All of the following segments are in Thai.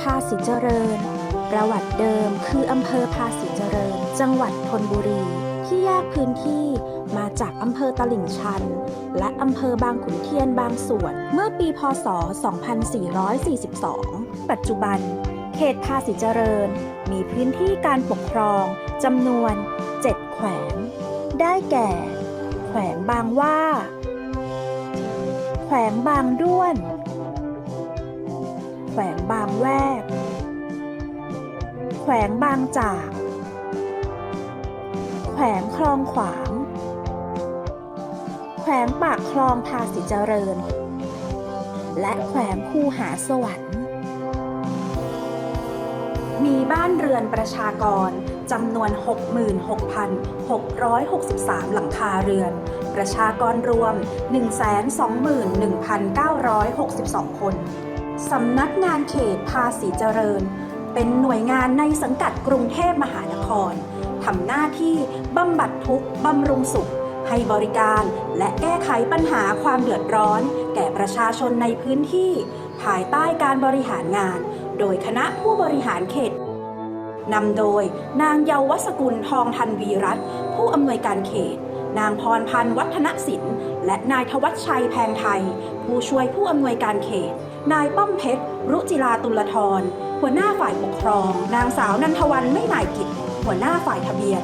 ภาษีเจริญ ประวัติเดิมคืออำเภอภาษีเจริญ จังหวัดธนบุรี ที่แยกพื้นที่มาจากอำเภอตลิ่งชัน และอำเภอบางขุนเทียนบางส่วน เมื่อปีพศ 2442 ปัจจุบัน เขตภาษีเจริญ มีพื้นที่การปกครองจำนวน 7 แขวง ได้แก่ แขวงบางว่า แขวงบางด้วน แขวงบางแวก แขวงบางจาก แขวงคลองขวาง แขวงปากคลองภาษีเจริญ และแขวงคูหาสวรรค์ มีบ้านเรือนประชากรจำนวน 66,663 หลังคาเรือน ประชากรรวม 121,962 คน สำนักงานเขตภาษีเจริญ เป็นหน่วยงานในสังกัดกรุงเทพมหานครทำหน้าที่บำบัดทุกข์บำรุงสุข ให้บริการและแก้ไขปัญหาความเดือดร้อน แก่ประชาชนในพื้นที่ ภายใต้การบริหารงาน โดยคณะผู้บริหารเขตนำโดยนางเยาวสกุลทองทันวีรัตผู้อำนวยการเขต นางพรพันธ์วัฒนศิลป์ และนายทวัชชัยแพงไทย ผู้ช่วยผู้อำนวยการเขต นายป้อมเพชร รุจิลาตุลทร หัวหน้าฝ่ายปกครอง นางสาวนันทวันไม่หน่ายกิจ หัวหน้าฝ่ายทะเบียน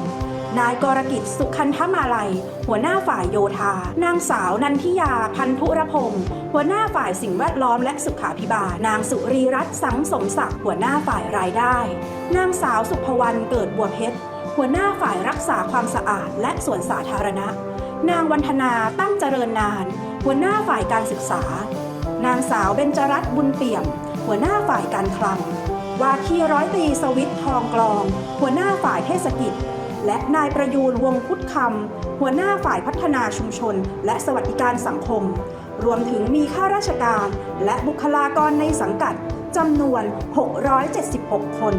นายกรกิจสุขันธมาลัย หัวหน้าฝ่ายโยธา นางสาวนันทิยาพันธุรพงศ์หัวหน้าฝ่ายสิ่งแวดล้อมและสุขาภิบาล นางสุรีรัตน์สังสมศักดิ์หัวหน้าฝ่ายรายได้ นางสาวสุภวรรณเกิดบัวเพชร หัวหน้าฝ่ายรักษาความสะอาดและสวนสาธารณะ นางวันธนาตั้งเจริญนาน หัวหน้าฝ่ายการศึกษา นางสาวเบญจรัตน์บุญเปี่ยม หัวหน้าฝ่ายการคลังว่าที่ร้อยตรีสวิททองกลอง หัวหน้าฝ่ายเทศกิจ และนายประยูนวงพุทธคำหัวหน้าฝ่ายพัฒนาชุมชน และสวัสดิการสังคม รวมถึงมีข้าราชการ และบุคลากรในสังกัดจำนวน 676 คน